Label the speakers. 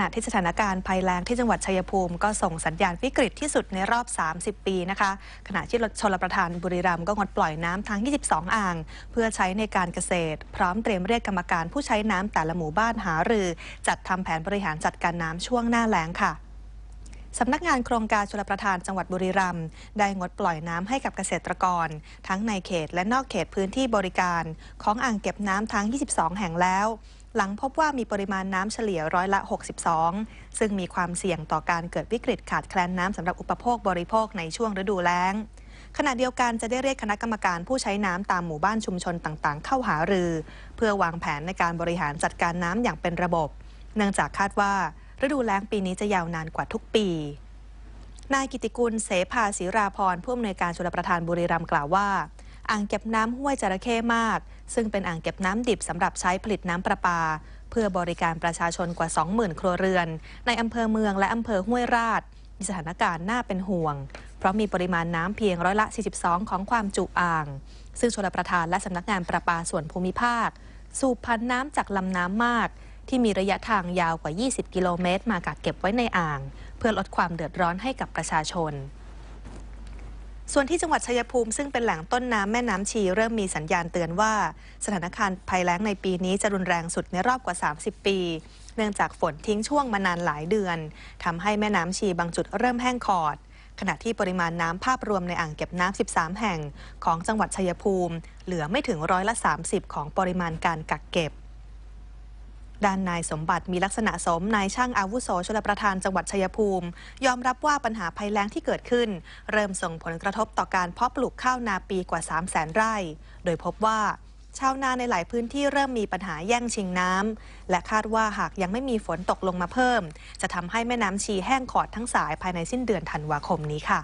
Speaker 1: ณะที่สถานการณ์ภัยแล้งที่จังหวัดชัยภูมิ ก็ส่งสัญญาณวิกฤตที่สุดในรอบ 30 ปีนะคะ ขณะที่ชลประทานบุรีรัมย์ก็งดปล่อยน้ำทั้ง 22 อ่าง เพื่อใช้ในการเกษตร พร้อมเตรียมเรียกกรรมการผู้ใช้น้ำแต่ละหมู่บ้านหารือจัดทำแผนบริหารจัดการน้ำช่วงหน้าแล้งค่ะสำนักงานโครงการชลประทานจังหวัดบุรีรัมย์ได้งดปล่อยน้ำให้กับเกษตรกร ทั้งในเขตและนอกเขตพื้นที่บริการ ของอ่างเก็บน้ำทั้ง 22 แห่งแล้ว หลังพบว่ามีปริมาณน้ำเฉลี่ยร้อยละ 62 ซึ่งมีความเสี่ยงต่อการเกิดวิกฤตขาดแคลนน้ำสำหรับอุปโภคบริโภคในช่วงฤดูแล้งขณะเดียวกันจะได้เรียกคณะกรรมการผู้ใช้น้ำตามหมู่บ้านชุมชนต่างๆ เข้าหารือ เพื่อวางแผนในการบริหารจัดการน้ำอย่างเป็นระบบ เนื่องจากคาดว่า ฤดูแล้งปีนี้จะยาวนานกว่าทุกปี นายกิติกุลเสภาศิราพรผู้อำนวยการชลประทานบุรีรัมย์กล่าวว่า อ่างเก็บน้ำห้วยจระเข้มาก ซึ่งเป็นอ่างเก็บน้ำดิบสำหรับใช้ผลิตน้ำประปา เพื่อบริการประชาชนกว่า 20,000 ครัวเรือน ในอำเภอเมืองและอำเภอห้วยราชมีสถานการณ์น่าเป็นห่วง เพราะมีปริมาณน้ำเพียงร้อยละ 42 ของความจุอ่าง ซึ่งชลประทานและสำนักงานประปาส่วนภูมิภาค สูบพันน้ำจากลำน้ำมาก ที่มีระยะทางยาวกว่า 20 กิโลเมตร มากักเก็บไว้ในอ่าง เพื่อลดความเดือดร้อนให้กับประชาชน ส่วนที่จังหวัดชัยภูมิซึ่งเป็นแหล่งต้นน้ำแม่น้ำชีเริ่มมีสัญญาณเตือนว่า สถานการณ์ภัยแล้งในปีนี้จะรุนแรงสุดในรอบกว่า 30 ปี เนื่องจากฝนทิ้งช่วงมานานหลายเดือนทำให้แม่น้ำชีบางจุดเริ่มแห้งขอด ขณะที่ปริมาณน้ำภาพรวมในอ่างเก็บน้ำ 13 แห่งของจังหวัดชัยภูมิ เหลือไม่ถึงร้อยละ 30 ของปริมาณการกักเก็บ ด้านนายสมบัติมีลักษณะสมนายช่างอาวุโสชลประทานจังหวัดชัยภูมิ ยอมรับว่าปัญหาภัยแล้งที่เกิดขึ้น เริ่มส่งผลกระทบต่อการเพาะปลูกข้าวนาปีกว่า 3 0 0แสนไร่ โดยพบว่าชาวนาในหลายพื้นที่เริ่มมีปัญหาแย่งชิงน้ำและคาดว่าหากยังไม่มีฝนตกลงมาเพิ่ม จะทำให้แม่น้ำชีแห้งขอดทั้งสายภายในสิ้นเดือนธันวาคมนี้ค่ะ